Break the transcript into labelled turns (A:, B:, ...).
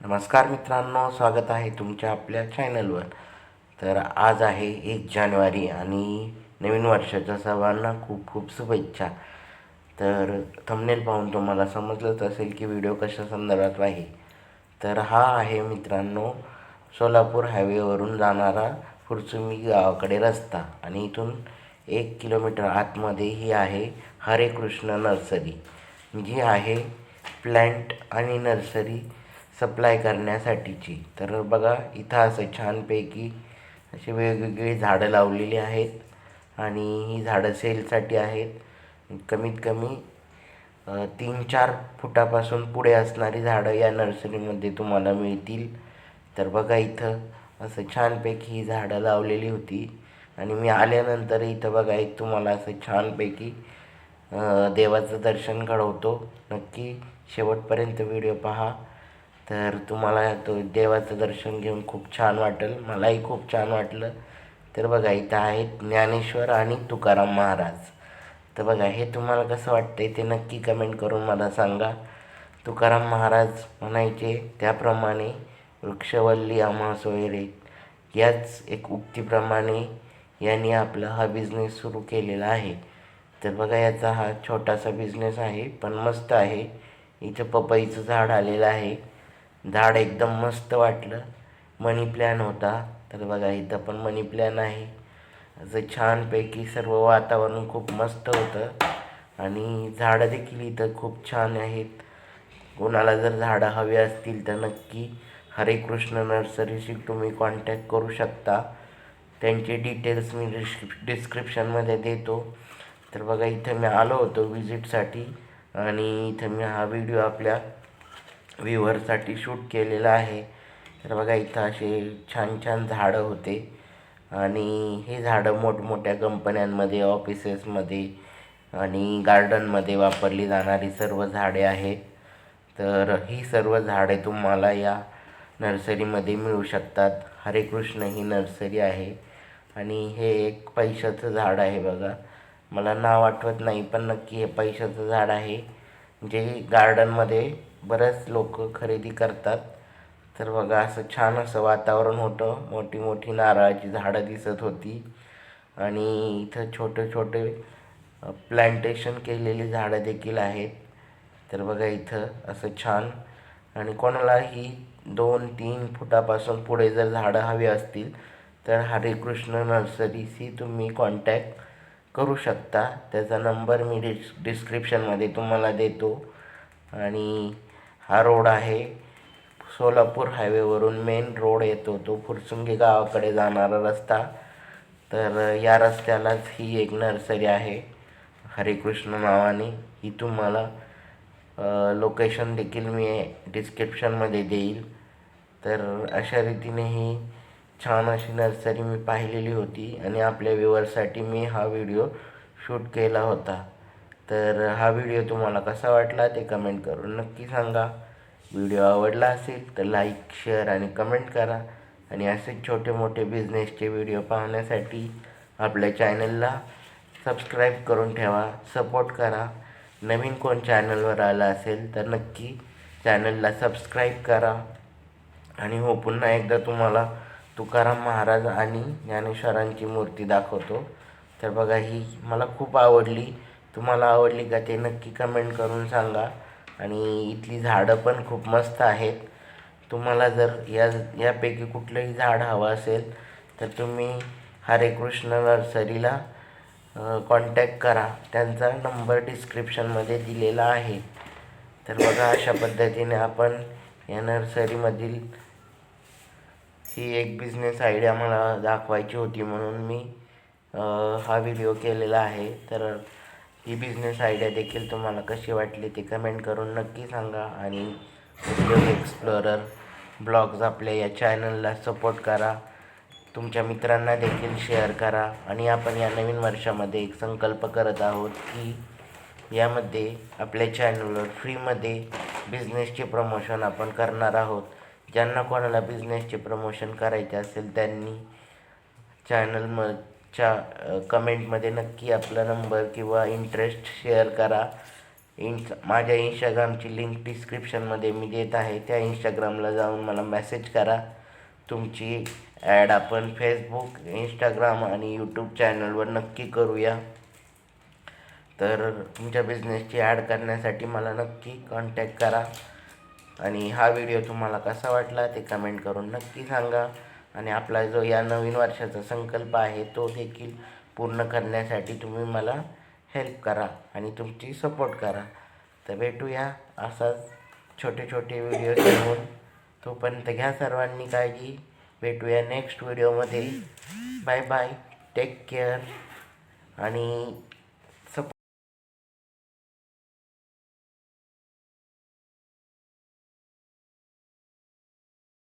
A: नमस्कार मित्रांनो स्वागत आहे तुमच्या आपल्या चॅनलवर तर आज आहे एक जानेवारी आणि नवीन वर्षाच्या सर्वांना खूप खूप शुभेच्छा. तर थंबनेल पाहून तुम्हाला समजलंच असेल की व्हिडिओ कशा संदर्भात आहे. तर हा आहे मित्रांनो सोलापूर हायवेवरून जाणारा फुरसुंगी गावाकडे रस्ता आणि इथून एक किलोमीटर आतमध्ये ही आहे हरे कृष्ण नर्सरी. जी आहे प्लॅन्ट आणि नर्सरी सप्लाय करण्यासाठीची. तर बघा इथं असं छानपैकी अशी वेगवेगळी झाडं लावलेली आहेत आणि ही झाडं सेलसाठी आहेत. कमीत कमी तीन चार फुटापासून पुढे असणारी झाडं या नर्सरीमध्ये तुम्हाला मिळतील. तर बघा इथं असं छानपैकी ही झाडं लावलेली होती. आणि मी आल्यानंतर इथं बघा एक तुम्हाला असं छानपैकी देवाचं दर्शन घडवतो. नक्की शेवटपर्यंत व्हिडिओ पहा. तर तुम्हाला तो देवाचं दर्शन घेऊन खूप छान वाटेल. मलाही खूप छान वाटलं. तर बघा इथं आहेत ज्ञानेश्वर आणि तुकाराम महाराज. तर बघा हे तुम्हाला कसं वाटतं ते नक्की कमेंट करून मला सांगा. तुकाराम महाराज म्हणायचे त्याप्रमाणे वृक्षवल्ली आम्हा सोयरे याच एक उक्तीप्रमाणे यांनी आपला हा बिझनेस सुरू केलेला आहे. तर बघा याचा हा छोटासा बिझनेस आहे पण मस्त आहे. इथं पपईचं झाड आलेलं आहे. झाड एकदम मस्त वाटलं. मनी प्लॅन होता. तर बघा इथं पण मनी प्लॅन आहे. असं छानपैकी सर्व वातावरण खूप मस्त होतं. आणि झाडं देखील इथं खूप छान आहेत. कोणाला जर झाडं हवी असतील तर नक्की हरे कृष्ण नर्सरीशी तुम्ही कॉन्टॅक्ट करू शकता. त्यांचे डिटेल्स मी डिस्क्रिप डिस्क्रिप्शनमध्ये देतो. तर बघा इथं मी आलो होतो विजिटसाठी आणि इथं मी हा व्हिडिओ आपल्या व्ह्युअरसाठी शूट केलेलं आहे. तर बघा इथं असे छान छान झाडं होते. आणि हे झाडं मोठमोठ्या कंपन्यांमध्ये ऑफिसेसमध्ये आणि गार्डनमध्ये वापरली जाणारी सर्व झाडे आहे. तर ही सर्व झाडे तुम्हाला या नर्सरीमध्ये मिळू शकतात. हरे कृष्ण ही नर्सरी आहे. आणि हे एक पैशाचं झाड आहे बघा. मला नाव आठवत नाही पण नक्की हे पैशाचं झाड आहे. जे गार्डनमध्ये बरेच लोक खरेदी करतात. तर बघा असं छान असं वातावरण होतं. मोठी मोठी नारळाची झाडं दिसत होती. आणि इथं छोटे छोटे प्लांटेशन केलेली झाडं देखील आहेत. तर बघा इथं असं छान. आणि कोणालाही दोन तीन फुटापासून पुढे जर झाडं हवी असतील तर हरिकृष्ण नर्सरीशी तुम्ही कॉन्टॅक्ट करू शकता. त्याचा नंबर मी डिस् डिस्क्रिप्शनमध्ये तुम्हाला देतो. आणि हा रोड आहे. सोलापूर हायवेवरून मेन रोड येतो. तो फुरसुंगी गावाकडे जाणारा रस्ता. तर या रस्त्यालाच ही एक नर्सरी आहे. हरिकृष्ण नावाने. ही तुम्हाला लोकेशन देखील मी डिस्क्रिप्शनमध्ये देईल. तर अशा रीतीने ही छान अशी नर्सरी मी पाहिलेली होती. आणि आपल्या व्ह्युअरसाठी मी हा व्हिडिओ शूट केला होता. तर हा व्हिडिओ तुम्हाला कसा वाटला ते कमेंट करून नक्की सांगा. व्हिडिओ आवडला असेल तर लाईक शेअर आणि कमेंट करा. आणि असेच छोटे मोठे बिझनेसचे व्हिडिओ पाहण्यासाठी आपल्या चॅनलला सबस्क्राईब करून ठेवा सपोर्ट करा. नवीन कोण चॅनलवर आला असेल तर नक्की चॅनलला सबस्क्राईब करा. आणि हो पुन्हा एकदा तुम्हाला तुकाराम महाराज आणि ज्ञानेश्वरांची मूर्ती दाखवतो. तर बघा ही मला खूप आवडली. तुम्हाला आवडली का ते नक्की कमेंट करून सांगा. आणि इथली झाडं पण खूप मस्त आहेत. तुम्हाला जर या यापैकी कुठलंही झाड हवं असेल तर तुम्ही हरे कृष्ण नर्सरीला कॉन्टॅक्ट करा. त्यांचा नंबर डिस्क्रिप्शनमध्ये दिलेला आहे. तर बघा अशा पद्धतीने आपण या नर्सरीमधील ही एक बिझनेस आयडिया मला दाखवायची होती म्हणून मी हा व्हिडिओ केलेला आहे. तर ही बिझनेस आयडिया देखील तुम्हाला कशी वाटली ते कमेंट करून नक्की सांगा. आणि उद्योग एक्सप्लोरर ब्लॉग्स आपल्या या चॅनलला सपोर्ट करा. तुमच्या मित्रांना देखील शेअर करा. आणि आपण या नवीन वर्षामध्ये एक संकल्प करत आहोत की यामध्ये आपल्या चॅनलवर फ्रीमध्ये बिझनेसचे प्रमोशन आपण करणार आहोत. ज्यांना कोणाला बिझनेसचे प्रमोशन करायचे असेल त्यांनी चॅनल म च्या कमेंटमध्ये नक्की आपला नंबर किंवा इंटरेस्ट शेअर करा. इंस्ट माझ्या इंस्टाग्रामची लिंक डिस्क्रिप्शनमध्ये मी देत आहे. त्या इंस्टाग्रामला जाऊन मला मेसेज करा. तुमची ॲड आपण फेसबुक इंस्टाग्राम आणि यूट्यूब चॅनलवर नक्की करूया. तर तुमच्या बिझनेसची ॲड करण्यासाठी मला नक्की कॉन्टॅक्ट करा. आणि हा व्हिडिओ तुम्हाला कसा वाटला ते कमेंट करून नक्की सांगा. आणि आपला जो या नवीन वर्षाचा संकल्प आहे तो देखील पूर्ण करण्यासाठी तुम्ही मला हेल्प करा आणि तुमची सपोर्ट करा. तर भेटूया असाच छोटे छोटे व्हिडिओ घेऊन तोपर्यंत घ्या सर्वांनी काळजी. भेटूया नेक्स्ट व्हिडिओमध्ये बाय बाय टेक केअर आणि